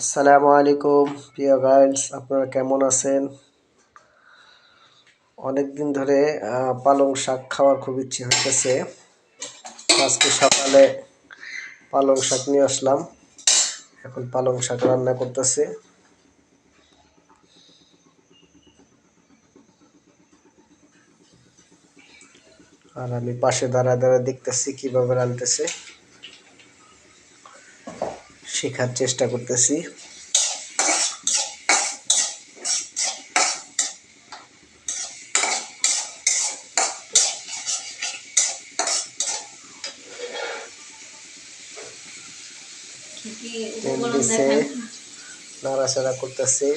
আসসালামু আলাইকুম, প্রিয় গার্লস আপনারা কেমন আছেন? অনেক দিন ধরে পালং শাক খাওয়ার খুব ইচ্ছে হইতেছে। আজকে সকালে পালং শাক নিয়ে আসলাম। এখন পালং শাক রান্না করতেছে। আর আমি পাশে দাঁড়া দাঁড়া দেখতেছি কীভাবে রানতেছে। শেখার চেষ্টা করতেছি। নাড়াচাড়া করতেছে।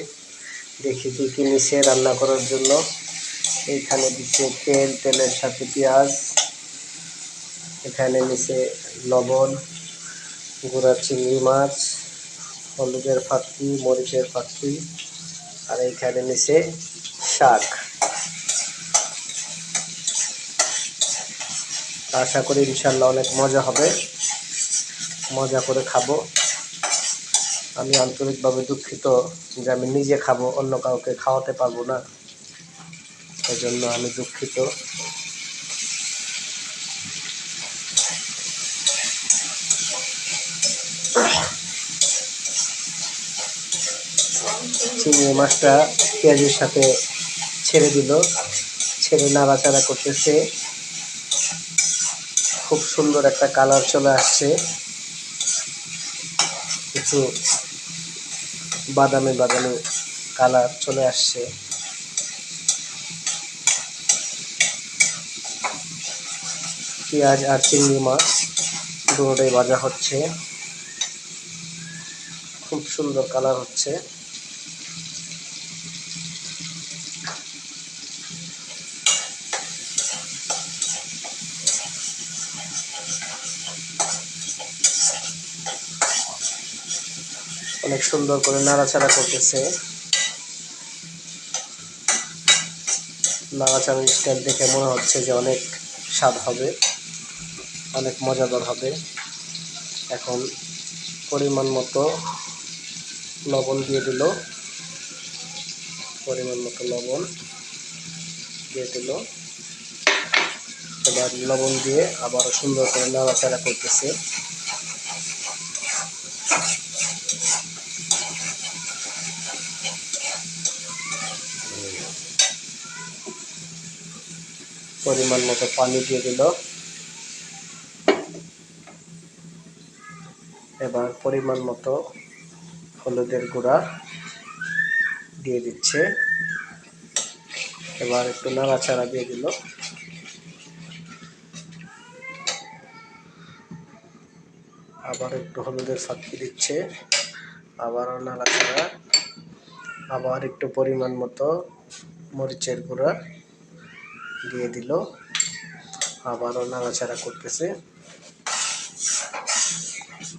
দেখি কি কি নিচে রান্না করার জন্য। এইখানে দিচ্ছে তেল তেলের সাথে পেঁয়াজ। এখানে নিচে লবণ। গুঁড়া চিংড়ি মাছ, হলুদের ফাঁকি মরিচের ফাঁকি আর এইখানে নিচে শাক। আশা করি ইনশাল্লাহ অনেক মজা হবে। মজা করে খাব। আমি আন্তরিকভাবে দুঃখিত যে আমি নিজে খাব, অন্য কাউকে খাওয়াতে পারব না। এই জন্য আমি দুঃখিত। চিংড়ি মাছটা পেঁয়াজের সাথে ছেড়ে দিল। ছেড়ে নাড়াচাড়া করতেছে। খুব সুন্দর একটা কালার চলে আসছে। কিছু বাদামি বাদামি কালার চলে আসছে। পেঁয়াজ আর চিংড়ি মাছ দুটোই ভাজা হচ্ছে। খুব সুন্দর কালার হচ্ছে। অনেক সুন্দর করে নাড়াচাড়া করতেছে। নাড়াচাড়ার স্টাইল দেখে মনে হচ্ছে যে অনেক স্বাদ হবে, অনেক মজাদার হবে। এখন পরিমাণ মতো লবণ দিয়ে দিল। পরিমাণ মতো লবণ দিয়ে দিল। এবার লবণ দিয়ে আবারও সুন্দর করে নাড়াচাড়া করতেছে। পরিমাণ মতো পানি দিয়ে দিল। এবার পরিমাণ মতো হলুদের গুঁড়া দিয়ে দিচ্ছে। এবার একটু নাড়াচাড়া দিয়ে দিল। আবার একটু হলুদের ফাঁকি দিচ্ছে। আবারও নাড়াচাড়া। আবার একটু পরিমাণ মতো মরিচের গুঁড়া। দিয়ে দিল। আবারও নাড়াচাড়া করতেছে।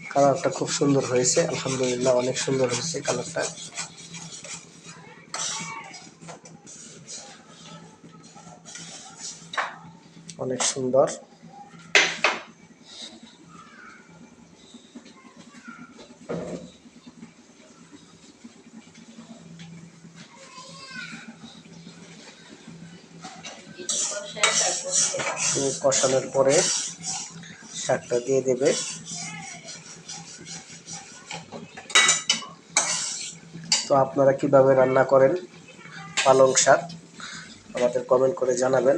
কালারটা খুব সুন্দর হয়েছে। আলহামদুলিল্লাহ অনেক সুন্দর হয়েছে কালারটা। অনেক সুন্দর। একটু কষানোর পরে শাকটা দিয়ে দেবে। তো আপনারা কীভাবে রান্না করেন পালং শাক, আমাদের কমেন্ট করে জানাবেন।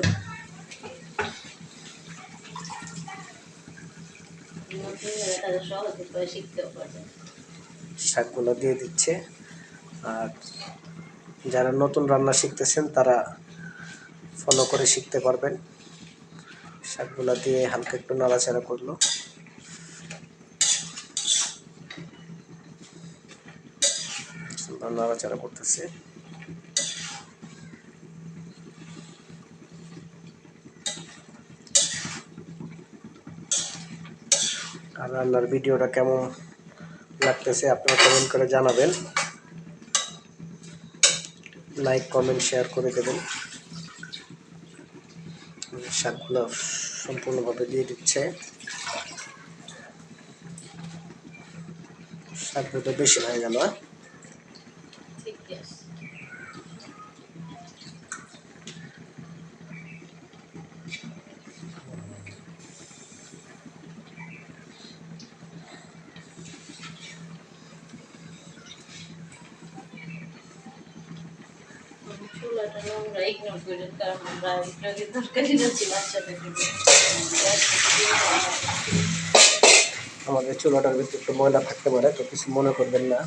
শাকগুলো দিয়ে দিচ্ছে। আর যারা নতুন রান্না শিখতেছেন, তারা ফলো করে শিখতে পারবেন। শাকগুলো দিয়ে হালকা একটু নাড়াচাড়া করল। নাড়াচাড়া করতেছে। আর রান্নার ভিডিওটা কেমন লাগতেছে আপনারা কমেন্ট করে জানাবেন। লাইক, কমেন্ট, শেয়ার করে দেবেন। শাকগুলো সম্পূর্ণভাবে দিয়ে দিচ্ছে। শাকগুলো বেশি হয়ে গেল। আমাদের চুলাটার ভিতরে একটু ময়লা থাকতে পারে, তো কিছু মনে করবেন না।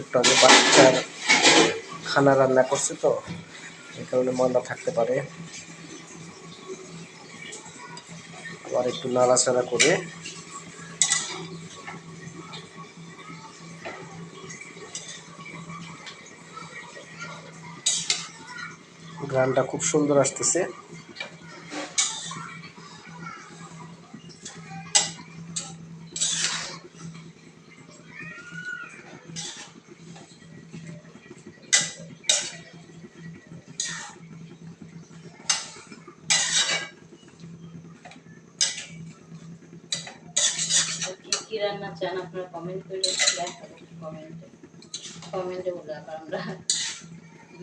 একটু আমি বাচ্চার খানা রান্না করছি তো এই কারণে ময়লা থাকতে পারে। আবার একটু নাড়াচাড়া করে গানটা খুব সুন্দর আসতেছে। কি রান্না চান আপনারা? কমেন্ট করে কমেন্টে কমেন্টে বলে আমরা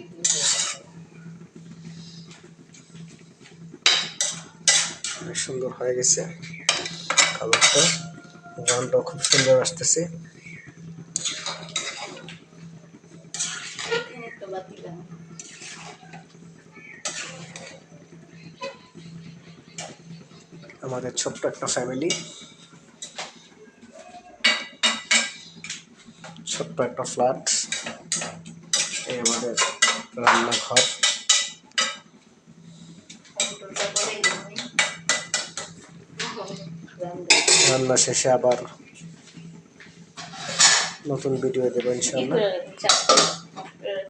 করে দেখাবো। অনেক সুন্দর হয়ে গেছে। কালারটা গানটাও খুব সুন্দর আসতেছে। আমাদের ছোট্ট একটা ফ্যামিলি ছোট্ট একটা ফ্ল্যাট এই আমাদের রান্নাঘর। রান্না শেষে আবার নতুন ভিডিও দেবো কি